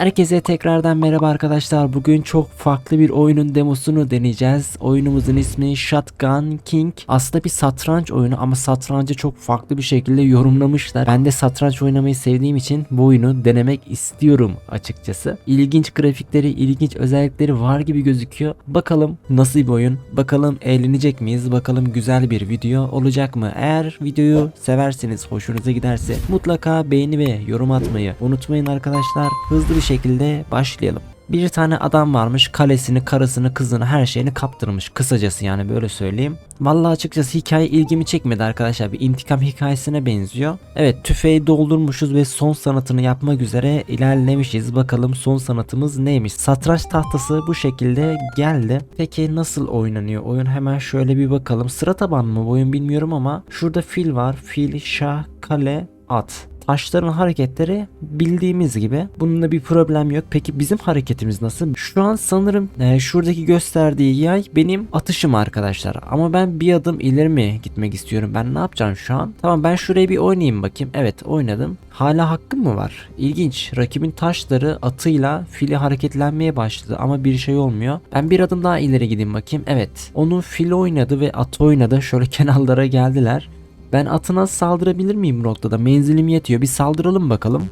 Herkese tekrardan merhaba arkadaşlar. Bugün çok farklı bir oyunun demosunu deneyeceğiz. Oyunumuzun ismi Shotgun King. Aslında bir satranç oyunu ama satrancı çok farklı bir şekilde yorumlamışlar. Ben de satranç oynamayı sevdiğim için bu oyunu denemek istiyorum açıkçası. İlginç grafikleri, ilginç özellikleri var gibi gözüküyor. Bakalım nasıl bir oyun? Bakalım eğlenecek miyiz? Bakalım güzel bir video olacak mı? Eğer videoyu seversiniz, hoşunuza giderse mutlaka beğeni ve yorum atmayı unutmayın arkadaşlar. Hızlı bir şekilde başlayalım. Bir tane adam varmış kalesini, karısını, kızını her şeyini kaptırmış. Kısacası yani böyle söyleyeyim. Vallahi açıkçası hikaye ilgimi çekmedi arkadaşlar. Bir intikam hikayesine benziyor. Evet tüfeği doldurmuşuz ve son sanatını yapmak üzere ilerlemişiz. Bakalım son sanatımız neymiş? Satranç tahtası bu şekilde geldi. Peki nasıl oynanıyor? Oyun hemen şöyle bir bakalım. Sıra taban mı bu oyun bilmiyorum ama şurada fil var. Fil, şah, kale, at. Taşların hareketleri bildiğimiz gibi. Bununla bir problem yok. Peki bizim hareketimiz nasıl? Şu an sanırım e, şuradaki gösterdiği yay benim atışım arkadaşlar. Ama ben bir adım ileri mi gitmek istiyorum? Ben ne yapacağım şu an? Tamam ben şuraya bir oynayayım bakayım. Evet oynadım. Hala hakkım mı var? İlginç. Rakibin taşları atıyla fili hareketlenmeye başladı ama bir şey olmuyor. Ben bir adım daha ileri gideyim bakayım. Evet. Onun fili oynadı ve atı oynadı. Şöyle kenarlara geldiler. Ben atına saldırabilir miyim bu noktada? Menzilim yetiyor. Bir saldıralım bakalım.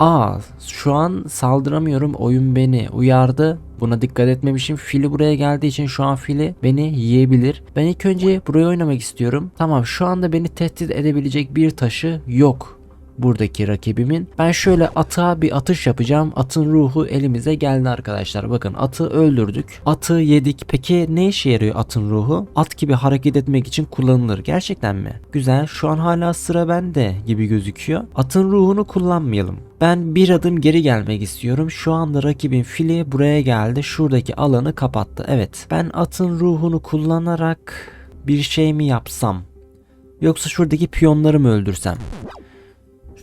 Aa, şu an saldıramıyorum. Oyun beni uyardı. Buna dikkat etmemişim. Fili buraya geldiği için şu an fili beni yiyebilir. Ben ilk önce buraya oynamak istiyorum. Tamam, şu anda beni tehdit edebilecek bir taşı yok buradaki rakibimin. Ben şöyle ata bir atış yapacağım. Atın ruhu elimize geldi arkadaşlar. Bakın atı öldürdük. Atı yedik. Peki ne işe yarıyor atın ruhu? At gibi hareket etmek için kullanılır. Gerçekten mi? Güzel. Şu an hala sıra bende gibi gözüküyor. Atın ruhunu kullanmayalım. Ben bir adım geri gelmek istiyorum. Şu anda rakibin fili buraya geldi. Şuradaki alanı kapattı. Evet. Ben atın ruhunu kullanarak bir şey mi yapsam? Yoksa şuradaki piyonları mı öldürsem?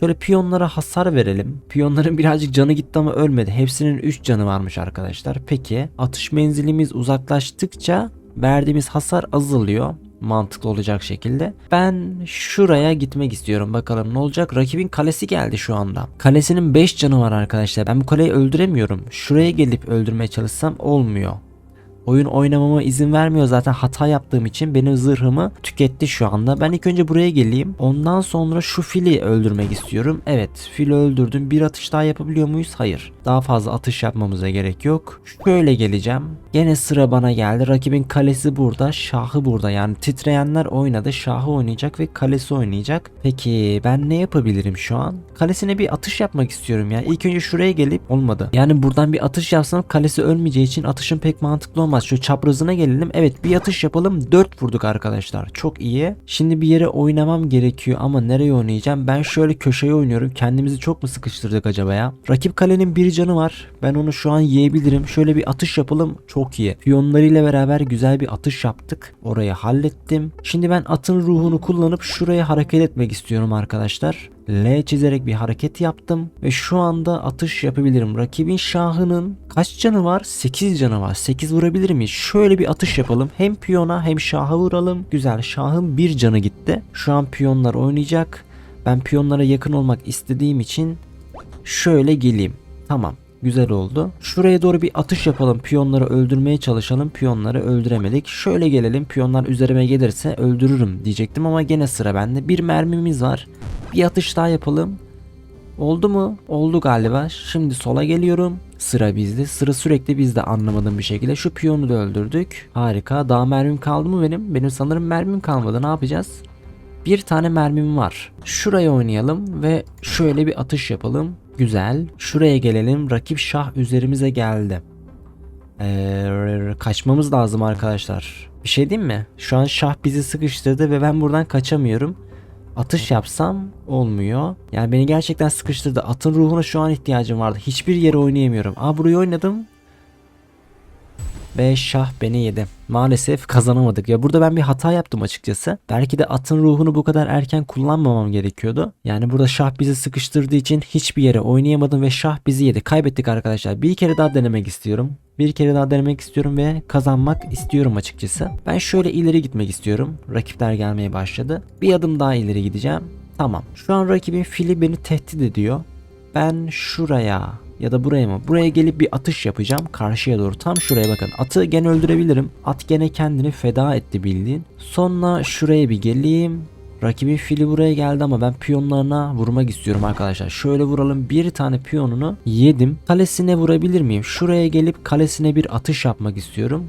Şöyle piyonlara hasar verelim. Piyonların birazcık canı gitti ama ölmedi. Hepsinin 3 canı varmış arkadaşlar. Peki atış menzilimiz uzaklaştıkça verdiğimiz hasar azalıyor. Mantıklı olacak şekilde. Ben şuraya gitmek istiyorum. Bakalım ne olacak. Rakibin kalesi geldi şu anda. Kalesinin 5 canı var arkadaşlar. Ben bu kaleyi öldüremiyorum. Şuraya gelip öldürmeye çalışsam olmuyor. Oyun oynamama izin vermiyor zaten hata yaptığım için benim zırhımı tüketti şu anda. Ben ilk önce buraya geleyim. Ondan sonra şu fili öldürmek istiyorum. Evet fili öldürdüm. Bir atış daha yapabiliyor muyuz? Hayır. Daha fazla atış yapmamıza gerek yok. Şöyle geleceğim. Gene sıra bana geldi. Rakibin kalesi burada. Şahı burada. Yani titreyenler oynadı. Şahı oynayacak ve kalesi oynayacak. Peki ben ne yapabilirim şu an? Kalesine bir atış yapmak istiyorum ya. İlk önce şuraya gelip olmadı. Yani buradan bir atış yapsam kalesi ölmeyeceği için atışın pek mantıklı olmaz olmaz. Şu çaprazına gelelim. Evet bir yatış yapalım. 4 vurduk arkadaşlar. Çok iyi. Şimdi bir yere oynamam gerekiyor ama nereye oynayacağım? Ben şöyle köşeye oynuyorum. Kendimizi çok mu sıkıştırdık acaba ya? Rakip kalenin bir canı var. Ben onu şu an yiyebilirim. Şöyle bir atış yapalım. Çok iyi. Piyonlarıyla beraber güzel bir atış yaptık. Orayı hallettim. Şimdi ben atın ruhunu kullanıp şuraya hareket etmek istiyorum arkadaşlar. L çizerek bir hareket yaptım ve şu anda atış yapabilirim. Rakibin şahının kaç canı var? 8 canı var. 8 vurabilir miyiz? Şöyle bir atış yapalım. Hem piyona hem şaha vuralım. Güzel. Şahın bir canı gitti. Şu an piyonlar oynayacak. Ben piyonlara yakın olmak istediğim için şöyle geleyim. Tamam. Güzel oldu. Şuraya doğru bir atış yapalım. Piyonları öldürmeye çalışalım. Piyonları öldüremedik. Şöyle gelelim. Piyonlar üzerime gelirse öldürürüm diyecektim ama gene sıra bende. Bir mermimiz var. Bir atış daha yapalım. Oldu mu? Oldu galiba. Şimdi sola geliyorum. Sıra bizde. Sıra sürekli bizde anlamadığım bir şekilde. Şu piyonu da öldürdük. Harika. Daha mermim kaldı mı benim? Benim sanırım mermim kalmadı. Ne yapacağız? Bir tane mermim var. Şuraya oynayalım ve şöyle bir atış yapalım. Güzel. Şuraya gelelim. Rakip şah üzerimize geldi. Ee, kaçmamız lazım arkadaşlar. Bir şey diyeyim mi? Şu an şah bizi sıkıştırdı ve ben buradan kaçamıyorum. Atış yapsam olmuyor. Yani beni gerçekten sıkıştırdı. Atın ruhuna şu an ihtiyacım vardı. Hiçbir yere oynayamıyorum. Aa burayı oynadım. Ve şah beni yedi. Maalesef kazanamadık. Ya burada ben bir hata yaptım açıkçası. Belki de atın ruhunu bu kadar erken kullanmamam gerekiyordu. Yani burada şah bizi sıkıştırdığı için hiçbir yere oynayamadım ve şah bizi yedi. Kaybettik arkadaşlar. Bir kere daha denemek istiyorum. Bir kere daha denemek istiyorum ve kazanmak istiyorum açıkçası. Ben şöyle ileri gitmek istiyorum. Rakipler gelmeye başladı. Bir adım daha ileri gideceğim. Tamam. Şu an rakibin fili beni tehdit ediyor. Ben şuraya ya da buraya mı? Buraya gelip bir atış yapacağım karşıya doğru. Tam şuraya bakın. Atı gene öldürebilirim. At gene kendini feda etti bildiğin. Sonra şuraya bir geleyim. Rakibin fili buraya geldi ama ben piyonlarına vurmak istiyorum arkadaşlar. Şöyle vuralım. Bir tane piyonunu yedim. Kalesine vurabilir miyim? Şuraya gelip kalesine bir atış yapmak istiyorum.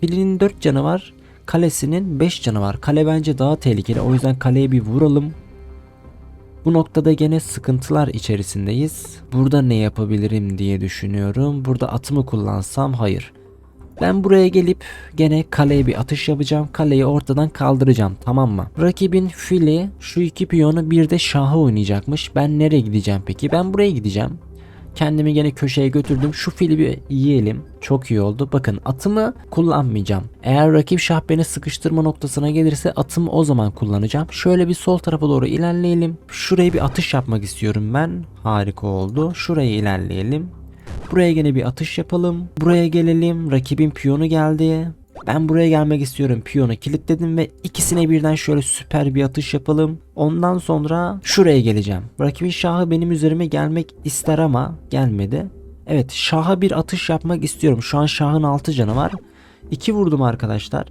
Filinin 4 canı var. Kalesinin 5 canı var. Kale bence daha tehlikeli. O yüzden kaleye bir vuralım. Bu noktada gene sıkıntılar içerisindeyiz. Burada ne yapabilirim diye düşünüyorum. Burada atımı kullansam hayır. Ben buraya gelip gene kaleye bir atış yapacağım. Kaleyi ortadan kaldıracağım tamam mı? Rakibin fili şu iki piyonu bir de şahı oynayacakmış. Ben nereye gideceğim peki? Ben buraya gideceğim. Kendimi gene köşeye götürdüm. Şu fili bir yiyelim. Çok iyi oldu. Bakın atımı kullanmayacağım. Eğer rakip şah beni sıkıştırma noktasına gelirse atımı o zaman kullanacağım. Şöyle bir sol tarafa doğru ilerleyelim. Şuraya bir atış yapmak istiyorum ben. Harika oldu. Şuraya ilerleyelim. Buraya gene bir atış yapalım. Buraya gelelim. Rakibin piyonu geldi. Ben buraya gelmek istiyorum. Piyonu kilitledim ve ikisine birden şöyle süper bir atış yapalım. Ondan sonra şuraya geleceğim. Rakibin şahı benim üzerime gelmek ister ama gelmedi. Evet şaha bir atış yapmak istiyorum. Şu an şahın 6 canı var. 2 vurdum arkadaşlar.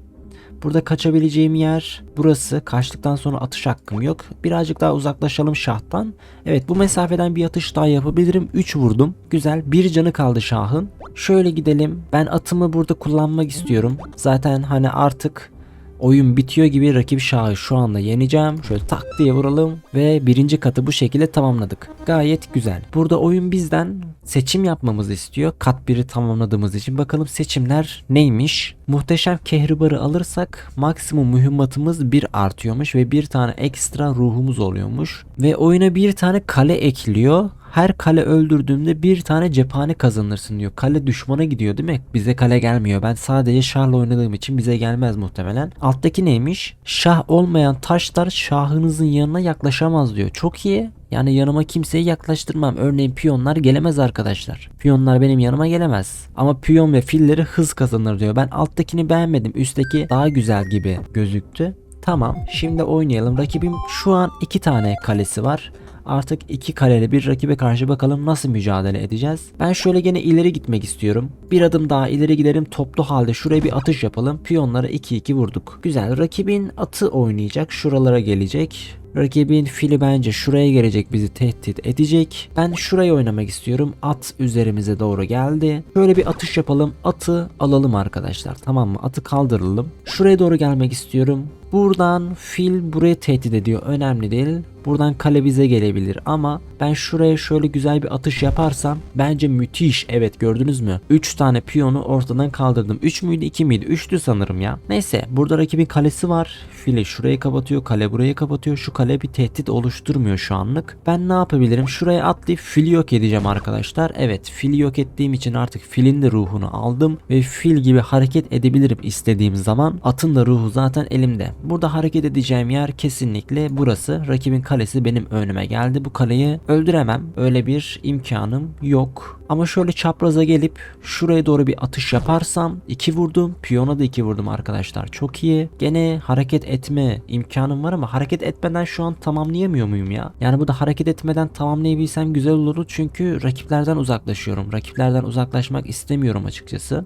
Burada kaçabileceğim yer burası. Kaçtıktan sonra atış hakkım yok. Birazcık daha uzaklaşalım şahtan. Evet bu mesafeden bir atış daha yapabilirim. 3 vurdum. Güzel. Bir canı kaldı şahın. Şöyle gidelim. Ben atımı burada kullanmak istiyorum. Zaten hani artık oyun bitiyor gibi rakip şahı şu anda yeneceğim. Şöyle tak diye vuralım ve birinci katı bu şekilde tamamladık. Gayet güzel. Burada oyun bizden seçim yapmamızı istiyor. Kat 1'i tamamladığımız için. Bakalım seçimler neymiş? Muhteşem kehribarı alırsak maksimum mühimmatımız 1 artıyormuş ve bir tane ekstra ruhumuz oluyormuş. Ve oyuna bir tane kale ekliyor. Her kale öldürdüğümde bir tane cephane kazanırsın diyor. Kale düşmana gidiyor değil mi? Bize kale gelmiyor. Ben sadece şahla oynadığım için bize gelmez muhtemelen. Alttaki neymiş? Şah olmayan taşlar şahınızın yanına yaklaşamaz diyor. Çok iyi. Yani yanıma kimseyi yaklaştırmam. Örneğin piyonlar gelemez arkadaşlar. Piyonlar benim yanıma gelemez. Ama piyon ve filleri hız kazanır diyor. Ben alttakini beğenmedim. Üstteki daha güzel gibi gözüktü. Tamam şimdi oynayalım. Rakibim şu an iki tane kalesi var. Artık iki kaleli bir rakibe karşı bakalım nasıl mücadele edeceğiz. Ben şöyle gene ileri gitmek istiyorum. Bir adım daha ileri gidelim toplu halde şuraya bir atış yapalım. Piyonlara 2-2 vurduk. Güzel rakibin atı oynayacak şuralara gelecek. Rakibin fili bence şuraya gelecek bizi tehdit edecek. Ben şurayı oynamak istiyorum. At üzerimize doğru geldi. Şöyle bir atış yapalım. Atı alalım arkadaşlar. Tamam mı? Atı kaldıralım. Şuraya doğru gelmek istiyorum. Buradan fil buraya tehdit ediyor. Önemli değil. Buradan kale bize gelebilir ama ben şuraya şöyle güzel bir atış yaparsam bence müthiş. Evet gördünüz mü? 3 tane piyonu ortadan kaldırdım. 3 müydü 2 miydi? 3'tü sanırım ya. Neyse burada rakibin kalesi var. Fili şurayı kapatıyor. Kale burayı kapatıyor. Şu kale bir tehdit oluşturmuyor şu anlık. Ben ne yapabilirim? Şuraya atlayıp fili yok edeceğim arkadaşlar. Evet fili yok ettiğim için artık filin de ruhunu aldım ve fil gibi hareket edebilirim istediğim zaman. Atın da ruhu zaten elimde. Burada hareket edeceğim yer kesinlikle burası. Rakibin kalesi benim önüme geldi. Bu kaleyi öldüremem. Öyle bir imkanım yok. Ama şöyle çapraza gelip şuraya doğru bir atış yaparsam iki vurdum. Piyona da iki vurdum arkadaşlar. Çok iyi. Gene hareket etme imkanım var ama hareket etmeden şu an tamamlayamıyor muyum ya? Yani bu da hareket etmeden tamamlayabilsem güzel olurdu. Çünkü rakiplerden uzaklaşıyorum. Rakiplerden uzaklaşmak istemiyorum açıkçası.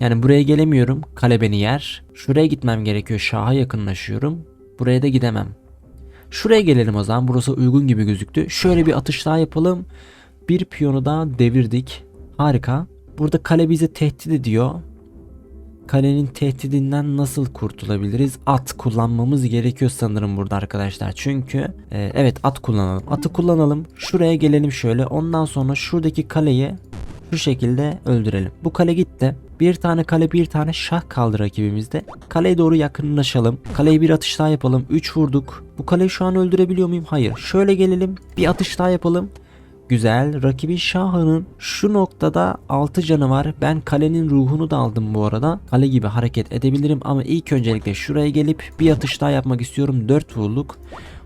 Yani buraya gelemiyorum. Kale beni yer. Şuraya gitmem gerekiyor. Şaha yakınlaşıyorum. Buraya da gidemem. Şuraya gelelim o zaman. Burası uygun gibi gözüktü. Şöyle bir atış daha yapalım. Bir piyonu daha devirdik. Harika. Burada kale bizi tehdit ediyor. Kalenin tehdidinden nasıl kurtulabiliriz? At kullanmamız gerekiyor sanırım burada arkadaşlar. Çünkü e, evet at kullanalım. Atı kullanalım. Şuraya gelelim şöyle. Ondan sonra şuradaki kaleyi şu şekilde öldürelim. Bu kale gitti. Bir tane kale bir tane şah kaldı rakibimizde. Kaleye doğru yakınlaşalım. Kaleye bir atış daha yapalım. 3 vurduk. Bu kaleyi şu an öldürebiliyor muyum? Hayır. Şöyle gelelim. Bir atış daha yapalım. Güzel. Rakibin şahının şu noktada 6 canı var. Ben kalenin ruhunu da aldım bu arada. Kale gibi hareket edebilirim ama ilk öncelikle şuraya gelip bir atış daha yapmak istiyorum. 4 vurduk.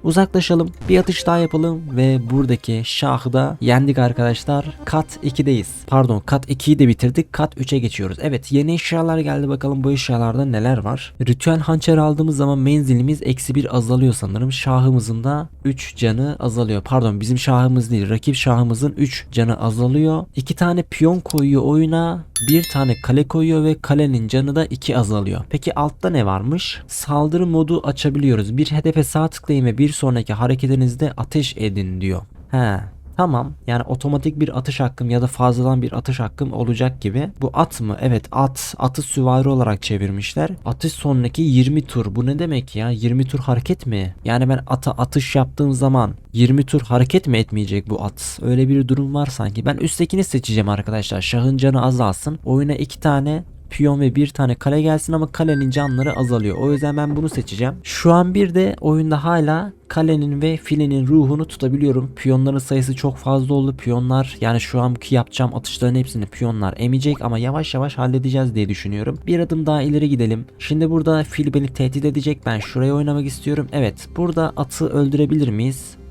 Uzaklaşalım. Bir atış daha yapalım ve buradaki şahı da yendik arkadaşlar. Kat 2'deyiz. Pardon kat 2'yi de bitirdik. Kat 3'e geçiyoruz. Evet yeni eşyalar geldi bakalım bu eşyalarda neler var. Ritüel hançer aldığımız zaman menzilimiz eksi 1 azalıyor sanırım. Şahımızın da 3 canı azalıyor. Pardon bizim şahımız değil. Rakip şahımızın 3 canı azalıyor. 2 tane piyon koyuyor oyuna. Bir tane kale koyuyor ve kalenin canı da 2 azalıyor. Peki altta ne varmış? Saldırı modu açabiliyoruz. Bir hedefe sağ tıklayın ve bir sonraki hareketinizde ateş edin diyor. He Tamam yani otomatik bir atış hakkım ya da fazladan bir atış hakkım olacak gibi. Bu at mı? Evet at. Atı süvari olarak çevirmişler. Atış sonraki 20 tur. Bu ne demek ya? 20 tur hareket mi? Yani ben ata atış yaptığım zaman 20 tur hareket mi etmeyecek bu at? Öyle bir durum var sanki. Ben üsttekini seçeceğim arkadaşlar. Şahın canı azalsın. Oyuna 2 tane piyon ve bir tane kale gelsin ama kalenin canları azalıyor. O yüzden ben bunu seçeceğim. Şu an bir de oyunda hala kalenin ve filenin ruhunu tutabiliyorum. Piyonların sayısı çok fazla oldu. Piyonlar yani şu anki yapacağım atışların hepsini piyonlar emecek ama yavaş yavaş halledeceğiz diye düşünüyorum. Bir adım daha ileri gidelim. Şimdi burada fil beni tehdit edecek. Ben şuraya oynamak istiyorum. Evet burada atı öldürebilir miyiz?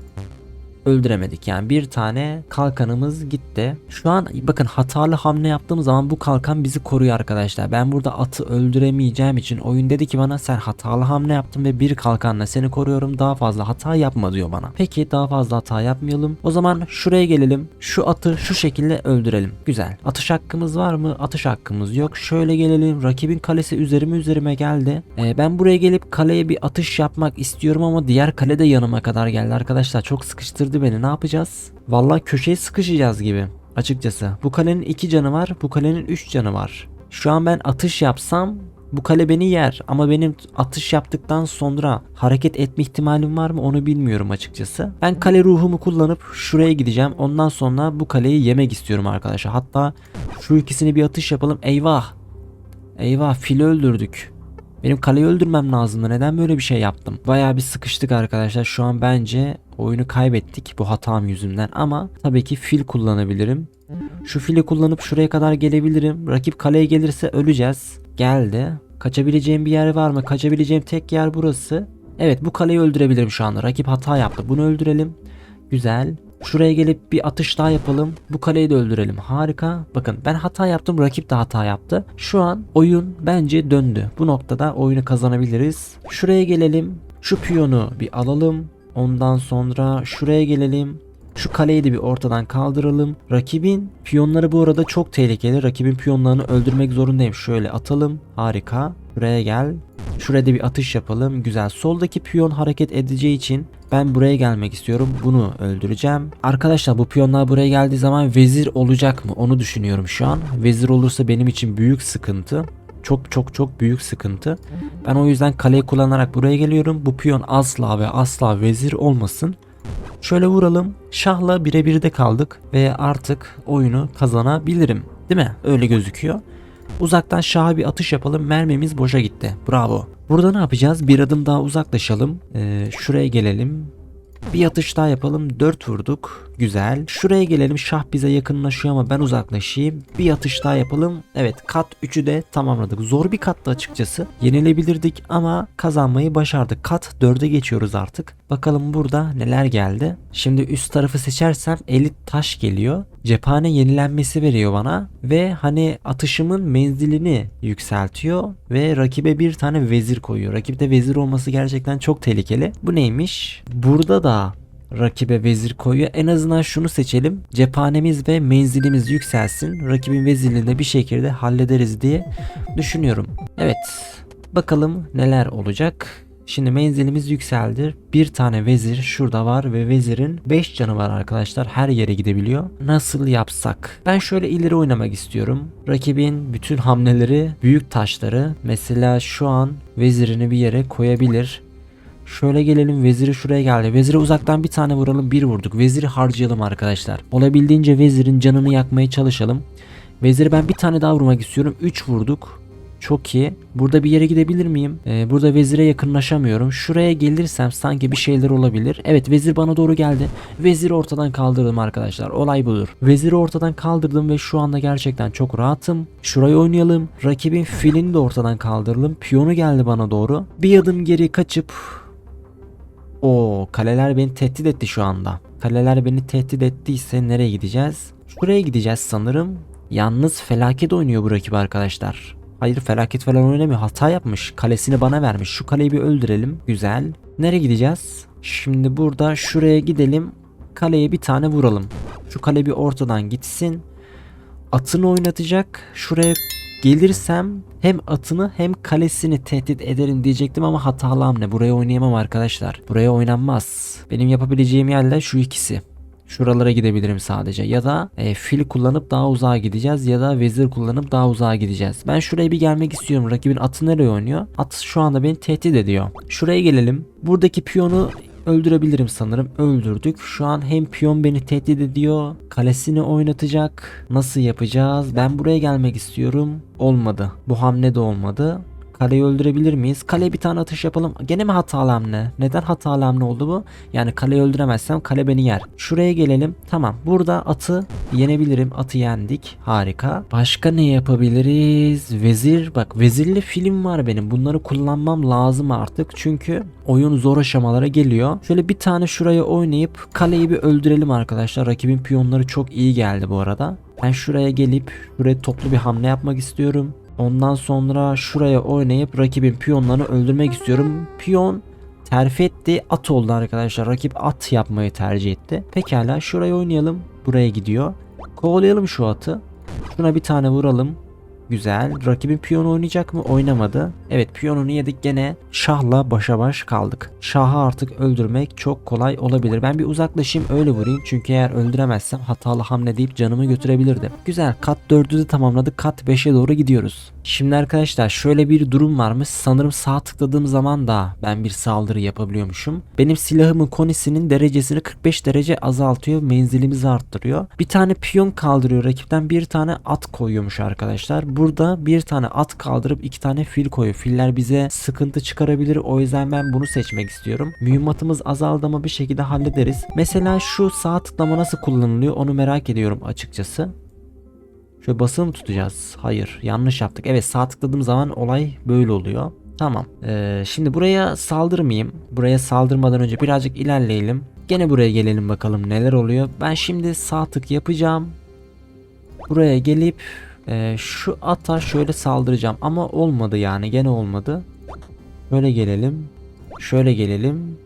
Öldüremedik. Yani bir tane kalkanımız gitti. Şu an bakın hatalı hamle yaptığım zaman bu kalkan bizi koruyor arkadaşlar. Ben burada atı öldüremeyeceğim için oyun dedi ki bana sen hatalı hamle yaptın ve bir kalkanla seni koruyorum daha fazla hata yapma diyor bana. Peki daha fazla hata yapmayalım. O zaman şuraya gelelim. Şu atı şu şekilde öldürelim. Güzel. Atış hakkımız var mı? Atış hakkımız yok. Şöyle gelelim. Rakibin kalesi üzerime üzerime geldi. Ee, ben buraya gelip kaleye bir atış yapmak istiyorum ama diğer kale de yanıma kadar geldi arkadaşlar. Çok sıkıştırdı beni. Ne yapacağız? Vallahi köşeye sıkışacağız gibi. Açıkçası. Bu kalenin 2 canı var. Bu kalenin 3 canı var. Şu an ben atış yapsam bu kale beni yer ama benim atış yaptıktan sonra hareket etme ihtimalim var mı onu bilmiyorum açıkçası. Ben kale ruhumu kullanıp şuraya gideceğim. Ondan sonra bu kaleyi yemek istiyorum arkadaşlar. Hatta şu ikisini bir atış yapalım. Eyvah. Eyvah fili öldürdük. Benim kaleyi öldürmem lazımdı. Neden böyle bir şey yaptım? Bayağı bir sıkıştık arkadaşlar. Şu an bence oyunu kaybettik bu hatam yüzünden ama tabii ki fil kullanabilirim. Şu fili kullanıp şuraya kadar gelebilirim. Rakip kaleye gelirse öleceğiz. Geldi. Kaçabileceğim bir yer var mı? Kaçabileceğim tek yer burası. Evet bu kaleyi öldürebilirim şu anda. Rakip hata yaptı. Bunu öldürelim. Güzel. Şuraya gelip bir atış daha yapalım. Bu kaleyi de öldürelim. Harika. Bakın ben hata yaptım. Rakip de hata yaptı. Şu an oyun bence döndü. Bu noktada oyunu kazanabiliriz. Şuraya gelelim. Şu piyonu bir alalım. Ondan sonra şuraya gelelim. Şu kaleyi de bir ortadan kaldıralım. Rakibin piyonları bu arada çok tehlikeli. Rakibin piyonlarını öldürmek zorundayım. Şöyle atalım. Harika. Buraya gel. Şurada bir atış yapalım. Güzel. Soldaki piyon hareket edeceği için ben buraya gelmek istiyorum. Bunu öldüreceğim. Arkadaşlar bu piyonlar buraya geldiği zaman vezir olacak mı? Onu düşünüyorum şu an. Vezir olursa benim için büyük sıkıntı. Çok çok çok büyük sıkıntı. Ben o yüzden kaleyi kullanarak buraya geliyorum. Bu piyon asla ve asla vezir olmasın. Şöyle vuralım. Şahla birebir de kaldık ve artık oyunu kazanabilirim. Değil mi? Öyle gözüküyor. Uzaktan şaha bir atış yapalım. Mermimiz boşa gitti. Bravo. Burada ne yapacağız? Bir adım daha uzaklaşalım. Ee, şuraya gelelim. Bir atış daha yapalım. 4 vurduk. Güzel. Şuraya gelelim. Şah bize yakınlaşıyor ama ben uzaklaşayım. Bir atış daha yapalım. Evet kat 3'ü de tamamladık. Zor bir kattı açıkçası. Yenilebilirdik ama kazanmayı başardık. Kat 4'e geçiyoruz artık. Bakalım burada neler geldi. Şimdi üst tarafı seçersem elit taş geliyor. Cephane yenilenmesi veriyor bana ve hani atışımın menzilini yükseltiyor ve rakibe bir tane vezir koyuyor. Rakipte vezir olması gerçekten çok tehlikeli. Bu neymiş? Burada da rakibe vezir koyuyor. En azından şunu seçelim. Cephanemiz ve menzilimiz yükselsin. Rakibin vezirini de bir şekilde hallederiz diye düşünüyorum. Evet. Bakalım neler olacak. Şimdi menzilimiz yükseldi. Bir tane vezir şurada var ve vezirin 5 canı var arkadaşlar. Her yere gidebiliyor. Nasıl yapsak? Ben şöyle ileri oynamak istiyorum. Rakibin bütün hamleleri, büyük taşları mesela şu an vezirini bir yere koyabilir. Şöyle gelelim veziri şuraya geldi. Vezire uzaktan bir tane vuralım bir vurduk. Veziri harcayalım arkadaşlar. Olabildiğince vezirin canını yakmaya çalışalım. Veziri ben bir tane daha vurmak istiyorum. 3 vurduk. Çok iyi. Burada bir yere gidebilir miyim? Ee, burada vezire yakınlaşamıyorum. Şuraya gelirsem sanki bir şeyler olabilir. Evet vezir bana doğru geldi. Veziri ortadan kaldırdım arkadaşlar. Olay budur. Veziri ortadan kaldırdım ve şu anda gerçekten çok rahatım. Şurayı oynayalım. Rakibin filini de ortadan kaldıralım. Piyonu geldi bana doğru. Bir adım geri kaçıp o kaleler beni tehdit etti şu anda. Kaleler beni tehdit ettiyse nereye gideceğiz? Şuraya gideceğiz sanırım. Yalnız felaket oynuyor bu rakip arkadaşlar. Hayır felaket falan oynamıyor. Hata yapmış. Kalesini bana vermiş. Şu kaleyi bir öldürelim. Güzel. Nereye gideceğiz? Şimdi burada şuraya gidelim. Kaleye bir tane vuralım. Şu kale bir ortadan gitsin. Atını oynatacak. Şuraya gelirsem hem atını hem kalesini tehdit ederim diyecektim ama hatalı hamle. Buraya oynayamam arkadaşlar. Buraya oynanmaz. Benim yapabileceğim yerler şu ikisi. Şuralara gidebilirim sadece ya da e, fil kullanıp daha uzağa gideceğiz ya da vezir kullanıp daha uzağa gideceğiz. Ben şuraya bir gelmek istiyorum. Rakibin atı nereye oynuyor? At şu anda beni tehdit ediyor. Şuraya gelelim. Buradaki piyonu öldürebilirim sanırım. Öldürdük. Şu an hem piyon beni tehdit ediyor. Kalesini oynatacak. Nasıl yapacağız? Ben buraya gelmek istiyorum. Olmadı. Bu hamle de olmadı. Kaleyi öldürebilir miyiz? Kaleye bir tane atış yapalım. Gene mi hatalı hamle? Neden hatalı hamle oldu bu? Yani kaleyi öldüremezsem kale beni yer. Şuraya gelelim. Tamam. Burada atı yenebilirim. Atı yendik. Harika. Başka ne yapabiliriz? Vezir. Bak vezirli film var benim. Bunları kullanmam lazım artık. Çünkü oyun zor aşamalara geliyor. Şöyle bir tane şuraya oynayıp kaleyi bir öldürelim arkadaşlar. Rakibin piyonları çok iyi geldi bu arada. Ben şuraya gelip şuraya toplu bir hamle yapmak istiyorum. Ondan sonra şuraya oynayıp rakibin piyonlarını öldürmek istiyorum. Piyon terfi etti. At oldu arkadaşlar. Rakip at yapmayı tercih etti. Pekala şuraya oynayalım. Buraya gidiyor. Kovalayalım şu atı. Şuna bir tane vuralım. Güzel. Rakibin piyonu oynayacak mı? Oynamadı. Evet piyonunu yedik gene. Şah'la başa baş kaldık. Şah'ı artık öldürmek çok kolay olabilir. Ben bir uzaklaşayım öyle vurayım. Çünkü eğer öldüremezsem hatalı hamle deyip canımı götürebilirdi. Güzel. Kat 4'ü de tamamladık. Kat 5'e doğru gidiyoruz. Şimdi arkadaşlar şöyle bir durum varmış. Sanırım sağ tıkladığım zaman da ben bir saldırı yapabiliyormuşum. Benim silahımın konisinin derecesini 45 derece azaltıyor. Menzilimizi arttırıyor. Bir tane piyon kaldırıyor. Rakipten bir tane at koyuyormuş arkadaşlar. Burada bir tane at kaldırıp iki tane fil koyuyor. Filler bize sıkıntı çıkarabilir. O yüzden ben bunu seçmek istiyorum. Mühimmatımız azaldı ama bir şekilde hallederiz. Mesela şu sağ tıklama nasıl kullanılıyor onu merak ediyorum açıkçası. Şöyle basılı mı tutacağız? Hayır yanlış yaptık. Evet sağ tıkladığım zaman olay böyle oluyor. Tamam. Ee, şimdi buraya saldırmayayım. Buraya saldırmadan önce birazcık ilerleyelim. Gene buraya gelelim bakalım neler oluyor. Ben şimdi sağ tık yapacağım. Buraya gelip e, şu ata şöyle saldıracağım. Ama olmadı yani gene olmadı. Böyle gelelim. Şöyle gelelim.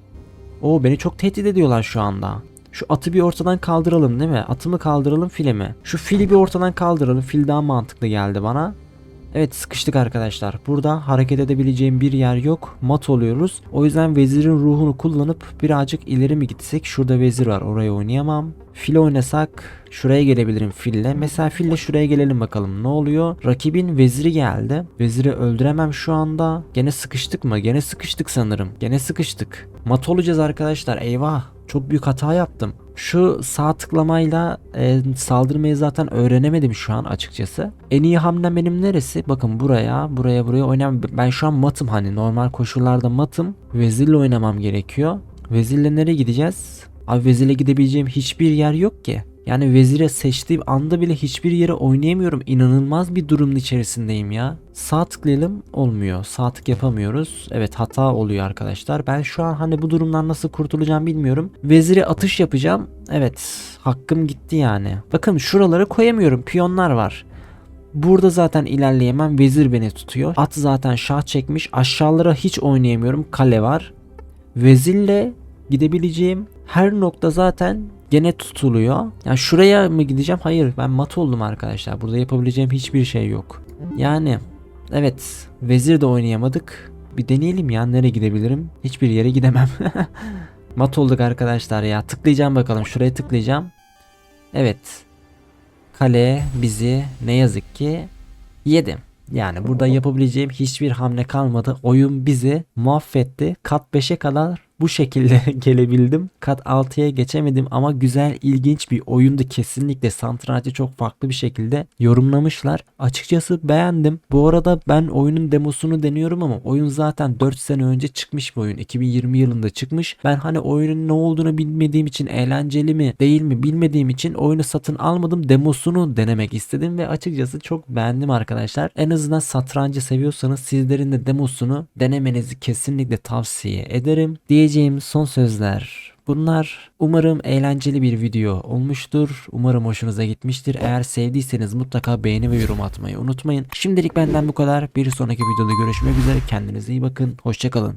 O beni çok tehdit ediyorlar şu anda. Şu atı bir ortadan kaldıralım değil mi? Atı mı kaldıralım file? Şu fili bir ortadan kaldıralım. Fil daha mantıklı geldi bana. Evet sıkıştık arkadaşlar. Burada hareket edebileceğim bir yer yok. Mat oluyoruz. O yüzden vezirin ruhunu kullanıp birazcık ileri mi gitsek? Şurada vezir var. Oraya oynayamam. Fil oynasak şuraya gelebilirim fille. Mesela fille şuraya gelelim bakalım. Ne oluyor? Rakibin veziri geldi. Veziri öldüremem şu anda. Gene sıkıştık mı? Gene sıkıştık sanırım. Gene sıkıştık. Mat olacağız arkadaşlar. Eyvah. Çok büyük hata yaptım. Şu sağ tıklamayla e, saldırmayı zaten öğrenemedim şu an açıkçası. En iyi hamlem benim neresi? Bakın buraya, buraya, buraya oynamam. Ben şu an matım hani normal koşullarda matım. Vezirle oynamam gerekiyor. Vezirle nereye gideceğiz? Abi vezirle gidebileceğim hiçbir yer yok ki. Yani vezire seçtiğim anda bile hiçbir yere oynayamıyorum. İnanılmaz bir durumun içerisindeyim ya. Sağ tıklayalım olmuyor. Sağ tık yapamıyoruz. Evet hata oluyor arkadaşlar. Ben şu an hani bu durumdan nasıl kurtulacağım bilmiyorum. Vezire atış yapacağım. Evet hakkım gitti yani. Bakın şuralara koyamıyorum. Piyonlar var. Burada zaten ilerleyemem. Vezir beni tutuyor. At zaten şah çekmiş. Aşağılara hiç oynayamıyorum. Kale var. Vezirle gidebileceğim her nokta zaten gene tutuluyor. Yani şuraya mı gideceğim? Hayır ben mat oldum arkadaşlar. Burada yapabileceğim hiçbir şey yok. Yani evet vezir de oynayamadık. Bir deneyelim ya nereye gidebilirim? Hiçbir yere gidemem. mat olduk arkadaşlar ya. Tıklayacağım bakalım. Şuraya tıklayacağım. Evet. Kale bizi ne yazık ki yedi. Yani burada yapabileceğim hiçbir hamle kalmadı. Oyun bizi mahvetti. Kat 5'e kadar bu şekilde gelebildim. Kat 6'ya geçemedim ama güzel ilginç bir oyundu kesinlikle. Satrançı çok farklı bir şekilde yorumlamışlar. Açıkçası beğendim. Bu arada ben oyunun demosunu deniyorum ama oyun zaten 4 sene önce çıkmış bir oyun. 2020 yılında çıkmış. Ben hani oyunun ne olduğunu bilmediğim için eğlenceli mi değil mi bilmediğim için oyunu satın almadım. Demosunu denemek istedim ve açıkçası çok beğendim arkadaşlar. En azından satrancı seviyorsanız sizlerin de demosunu denemenizi kesinlikle tavsiye ederim. Diyeceğim son sözler Bunlar umarım eğlenceli bir video olmuştur. Umarım hoşunuza gitmiştir. Eğer sevdiyseniz mutlaka beğeni ve yorum atmayı unutmayın. Şimdilik benden bu kadar. Bir sonraki videoda görüşmek üzere. Kendinize iyi bakın. Hoşçakalın.